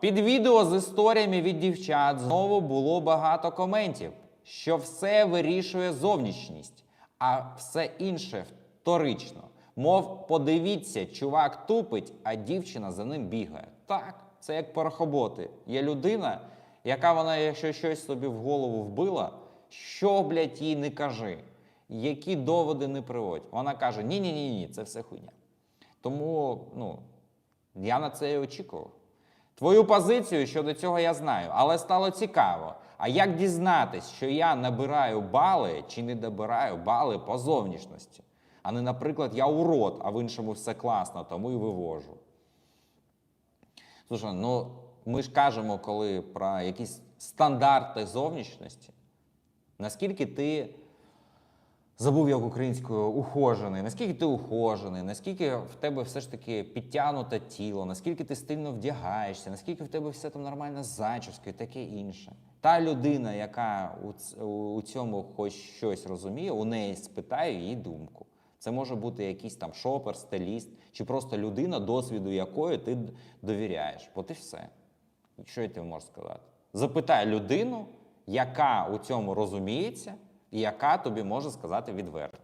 Під відео з історіями від дівчат знову було багато коментів, що все вирішує зовнішність, а все інше вторично. Мов, подивіться, чувак тупить, а дівчина за ним бігає. Так, це як порохоботи. Є людина, яка вона, якщо щось собі в голову вбила, що, блядь, їй не кажи, які доводи не приводь. Вона каже: ні, ні, ні, ні, це все хуйня. Тому, ну, я на це і очікував. Твою позицію щодо цього я знаю, але стало цікаво. А як дізнатись, що я набираю бали чи не добираю бали по зовнішності? А не, наприклад, я урод, а в іншому все класно, тому і вивожу. Слушай, ну ми ж кажемо, коли про якісь стандарти зовнішності, наскільки ти забув як українською ухожений, наскільки ти ухожений, наскільки в тебе все ж таки підтягнуте тіло, наскільки ти стильно вдягаєшся, наскільки в тебе все там нормально з зачіскою, таке інше. Та людина, яка у, цьому хоч щось розуміє, у неї спитаю її думку. Це може бути якийсь там шопер, стиліст, чи просто людина, досвіду якої ти довіряєш. От і все. Що я тобі можу сказати? Запитай людину, яка у цьому розуміється, яка тобі може сказати відверто.